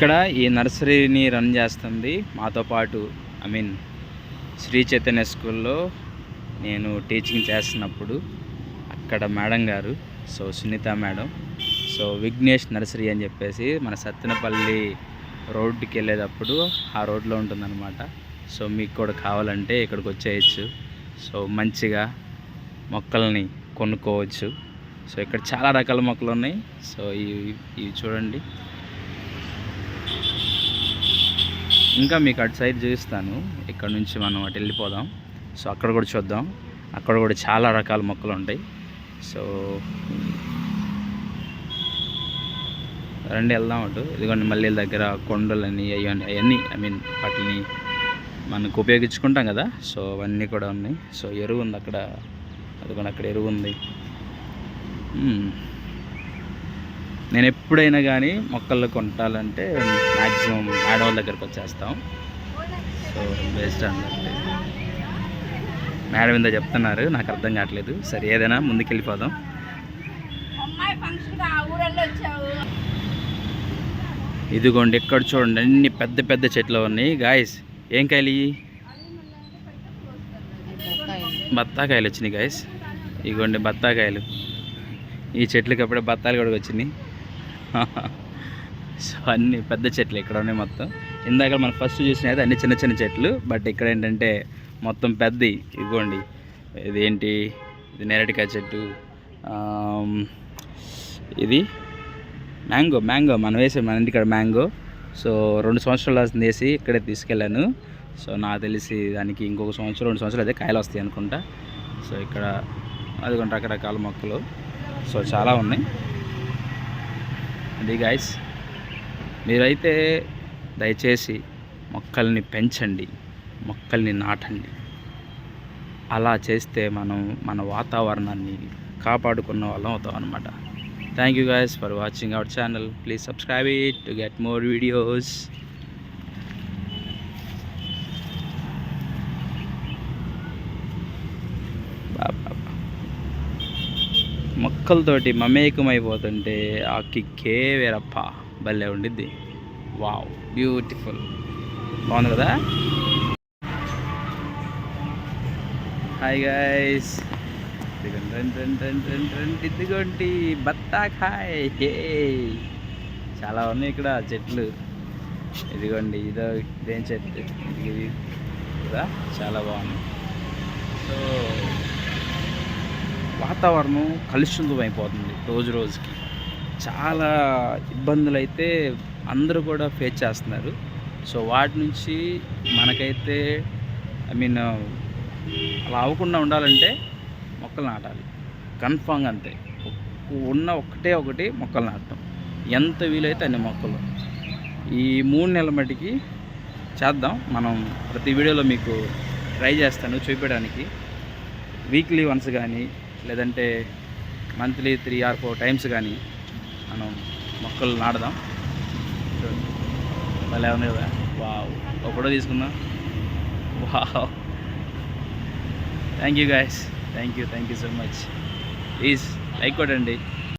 ఇక్కడ ఈ నర్సరీని రన్ చేస్తుంది. మాతో పాటు ఐ మీన్ శ్రీ చైతన్య స్కూల్లో నేను టీచింగ్ చేస్తున్నప్పుడు అక్కడ మేడం గారు so Sunitha madam so Vignesh nursery అని చెప్పేసి మన సత్తెనపల్లి రోడ్డుకి వెళ్ళేటప్పుడు ఆ రోడ్లో ఉంటుందన్నమాట. సో మీకు కూడా కావాలంటే ఇక్కడికి వచ్చేయచ్చు. సో మంచిగా మొక్కల్ని కొనుక్కోవచ్చు. సో ఇక్కడ చాలా రకాల మొక్కలు ఉన్నాయి. సో ఇవి ఇవి చూడండి. ఇంకా మీకు అటు సైడ్ చూపిస్తాను. ఇక్కడ నుంచి మనం అటు వెళ్ళిపోదాం. సో అక్కడ కూడా చూద్దాం. అక్కడ కూడా చాలా రకాల మొక్కలు ఉంటాయి. సో రండి వెళ్దాం అటు. ఇదిగోండి మళ్ళీ దగ్గర కొండలని అవన్నీ అవన్నీ ఐ మీన్ వాటిని మనకు ఉపయోగించుకుంటాం కదా. సో అవన్నీ కూడా ఉన్నాయి. సో ఎరువు ఉంది అక్కడ. అదిగోండి అక్కడ ఎరువు ఉంది. Hmm. నేను ఎప్పుడైనా కానీ మొక్కలు కొంటాలంటే మ్యాక్సిమం ఆడవాళ్ళ దగ్గరకు వచ్చేస్తాం. సో బెస్ట్ అంటే మేడం ఇందా చెప్తున్నారు నాకు అర్థం కావట్లేదు. సరే ఏదైనా ముందుకెళ్ళిపోదాం. ఇదిగోండి ఇక్కడ చూడండి అన్ని పెద్ద పెద్ద చెట్లు ఉన్నాయి. గాయస్ ఏం కాయలు ఇవి బత్తాకాయలు వచ్చినాయి గాయస్ ఇదిగోండి బత్తాకాయలు. ఈ చెట్లకి అప్పుడే బత్తాలు కూడా వచ్చినాయి. సో అన్ని పెద్ద చెట్లు ఇక్కడ ఉన్నాయి మొత్తం. ఇందాక మనం ఫస్ట్ చూసినది అన్ని చిన్న చిన్న చెట్లు. బట్ ఇక్కడ ఏంటంటే మొత్తం పెద్ద ఇదిగోండి. ఇదేంటి? ఇది నేరటికాయ చెట్టు. ఇది మ్యాంగో మ్యాంగో. మనం వేసే మన ఇంటికాడ మ్యాంగో. సో రెండు సంవత్సరాలు వస్తుంది వేసి ఇక్కడే తీసుకెళ్ళాను. సో నాకు తెలిసి దానికి ఇంకొక సంవత్సరం రెండు సంవత్సరాలు అయితే కాయలు వస్తాయి అనుకుంటా. సో ఇక్కడ అదిగోండి రకరకాల మొక్కలు. సో చాలా ఉన్నాయి. అది గాయస్ మీరైతే దయచేసి మొక్కల్ని పెంచండి మొక్కల్ని నాటండి. అలా చేస్తే మనం మన వాతావరణాన్ని కాపాడుకున్న వాళ్ళం అవుతాం అనమాట thank you guys for watching our channel please subscribe it to get more videos మొక్కలతోటి మమేకమైపోతుంటే ఆ కిక్కే వేరప్ప. భలే ఉండిద్ది. Wow beautiful. బాగుంది కదా? హాయ్ గైస్ ఇదిగోండి బత్తాకాయ్ హే. చాలా ఉన్నాయి ఇక్కడ చెట్లు. ఇదిగోండి ఇదో ఇదేం చెట్టు. ఇది ఇది కదా? చాలా బాగుంది సో వాతావరణం కలుషితం అయిపోతుంది రోజు రోజుకి. చాలా ఇబ్బందులు అయితే అందరూ కూడా ఫేస్ చేస్తున్నారు. సో వాటి నుంచి మనకైతే ఐ మీన్ అలా అవ్వకుండా ఉండాలంటే మొక్కలు నాటాలి. కన్ఫామ్గా అంతే. ఉన్న ఒక్కటే ఒకటి మొక్కలు నాటడం ఎంత వీలైతే అన్ని మొక్కలు. ఈ మూడు నెలల మటుకి చేద్దాం. మనం ప్రతి వీడియోలో మీకు ట్రై చేస్తాను చూపించడానికి. వీక్లీ వన్స్ కానీ లేదంటే monthly three or four times కానీ మనం మొక్కలు నాటుదాం. భలే ఉంది కదా. వావ్. ఒక ఫోటో తీసుకుందాం. Wow. Thank you guys thank you thank you so much please like కొట్టండి.